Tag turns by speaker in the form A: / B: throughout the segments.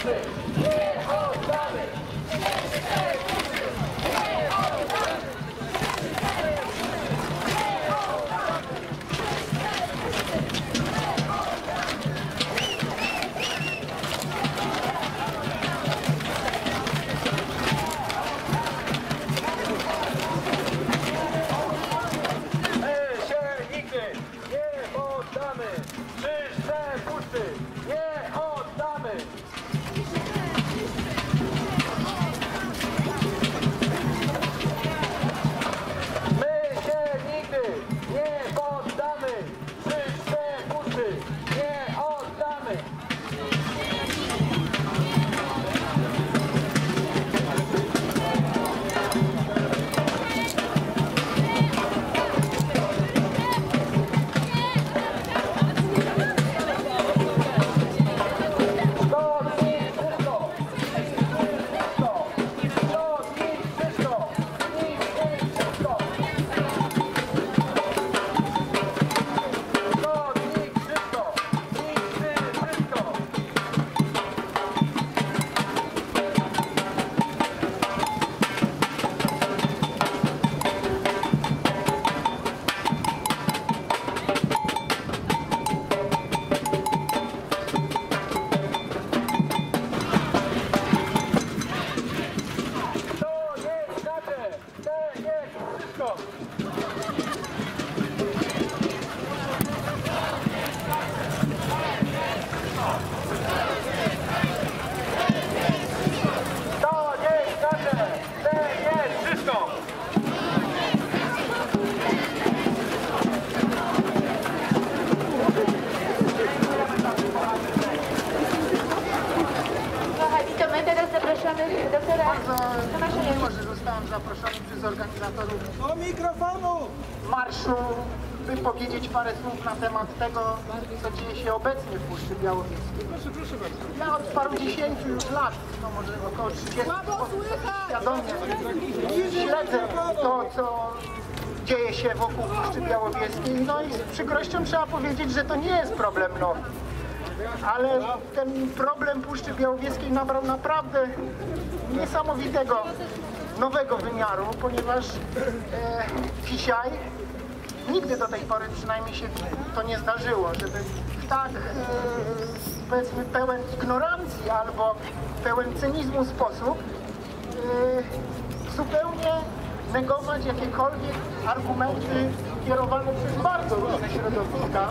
A: Thank you. Powiedzieć parę słów na temat tego, co dzieje się obecnie w Puszczy Białowieskiej.
B: Proszę, proszę bardzo.
A: Ja od paru dziesięciu już lat, no może około 30 świadomie śledzę to, co dzieje się wokół Puszczy Białowieskiej. No i z przykrością trzeba powiedzieć, że to nie jest problem nowy. Ale ten problem Puszczy Białowieskiej nabrał naprawdę niesamowitego nowego wymiaru, ponieważ e, dzisiaj nigdy do tej pory przynajmniej się to nie zdarzyło, żeby tak e, powiedzmy pełen ignorancji albo pełen cynizmu sposób e, zupełnie negować jakiekolwiek argumenty kierowane przez bardzo różne środowiska,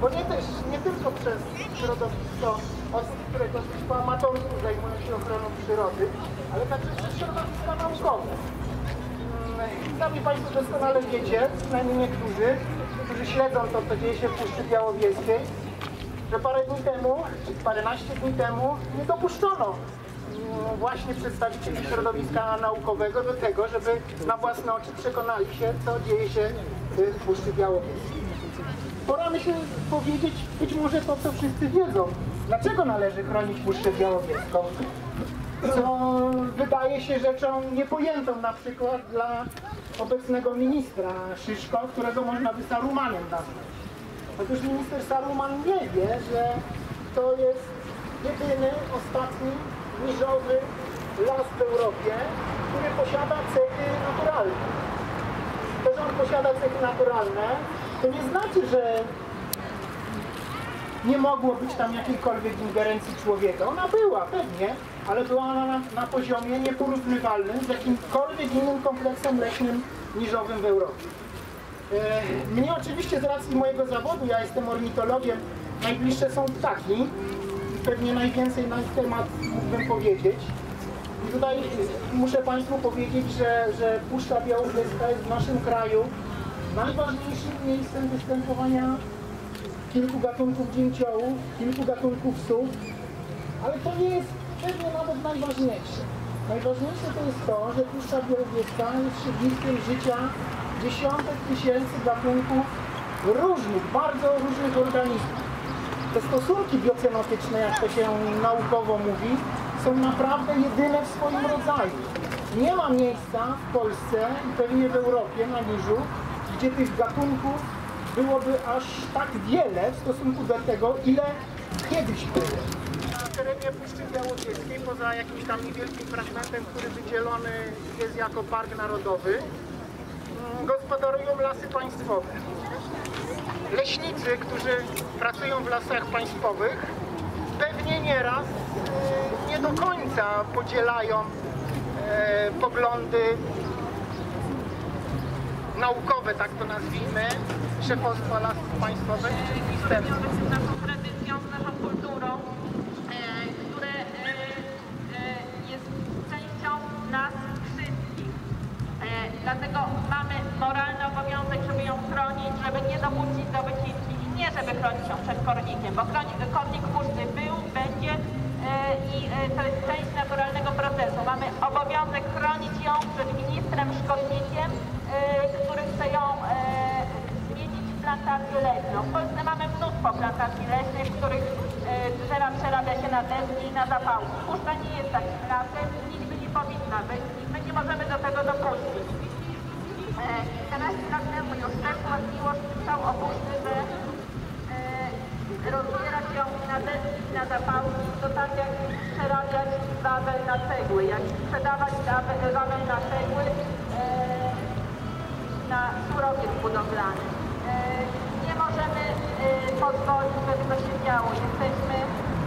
A: bo nie też nie tylko przez środowisko osób, które dosyć po amatorsku zajmują się ochroną przyrody, ale także przez środowiska naukowe. Sami Państwo doskonale wiecie, przynajmniej niektórzy, którzy śledzą to, co dzieje się w Puszczy Białowieskiej, że parę dni temu, czy paręnaście dni temu nie dopuszczono mm, właśnie przedstawicieli środowiska naukowego do tego, żeby na własne oczy przekonali się, co dzieje się w Puszczy Białowieskiej. Pora mi się powiedzieć być może to, co wszyscy wiedzą. Dlaczego należy chronić Puszczę Białowieską? Co wydaje się rzeczą niepojętą na przykład dla obecnego ministra Szyszko, którego można by Sarumanem nazwać. Otóż minister Saruman nie wie, że to jest jedyny, ostatni, niżowy las w Europie, który posiada cechy naturalne. To, że on posiada cechy naturalne, to nie znaczy, że nie mogło być tam jakiejkolwiek ingerencji człowieka. Ona była, pewnie, ale była ona na, na poziomie nieporównywalnym z jakimkolwiek innym kompleksem leśnym niżowym w Europie. E, Mnie oczywiście z racji mojego zawodu, ja jestem ornitologiem, najbliższe są ptaki. Pewnie najwięcej na ich temat mógłbym powiedzieć. I tutaj muszę Państwu powiedzieć, że, że Puszcza Białowieska jest w naszym kraju najważniejszym miejscem występowania kilku gatunków dzięciołów, kilku gatunków psów, ale to nie jest pewnie nawet najważniejsze. Najważniejsze to jest to, że Puszcza Białowieska jest siedliskiem życia dziesiątek tysięcy gatunków różnych, bardzo różnych organizmów. Te stosunki biocenotyczne, jak to się naukowo mówi, są naprawdę jedyne w swoim rodzaju. Nie ma miejsca w Polsce i pewnie w Europie na niżu, gdzie tych gatunków byłoby aż tak wiele w stosunku do tego, ile kiedyś było. Terenie Puszczy Białowieskiej, poza jakimś tam niewielkim fragmentem, który wydzielony jest jako park narodowy, mm, gospodarują lasy państwowe. Leśnicy, którzy pracują w lasach państwowych, pewnie nieraz e, nie do końca podzielają e, poglądy naukowe, tak to nazwijmy, szefostwa lasów państwowych czy ministerstwa.
C: związek z naszą tradycją, z naszą kulturą, e, które e, e, jest częścią nas wszystkich. E, dlatego mamy moralny obowiązek, żeby ją chronić, żeby nie dopuścić do wycinki i nie żeby chronić ją przed kornikiem, bo kornik puszczy był, będzie e, i e, to jest część naturalnego procesu. Mamy obowiązek chronić ją przed ministrem szkodnikiem, e, który chce ją zmienić w plantację leśną. W Polsce mamy mnóstwo plantacji leśnych, w których drzewa przerabia się na deski i na zapałki. Puszcza nie jest takim lasem, nigdy nie powinna być i my nie możemy do tego dopuścić. E, 14 lat temu już o puszczy, że e, rozbiera się na na zapałki, to tak jak przerabiać wawel na cegły, jak sprzedawać wawel na cegły, e, na surowiec budowlany. E, Nie możemy e, pozwolić, żeby to się działo. Jesteśmy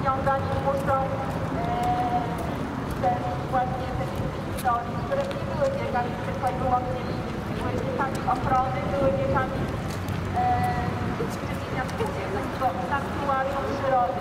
C: związani z puszczą e, przez właśnie te historii, które nie były biegami tylko i wyłącznie biegami ochrony, były biegami e, takiego sanktuarium przyrody, w którym wszystkie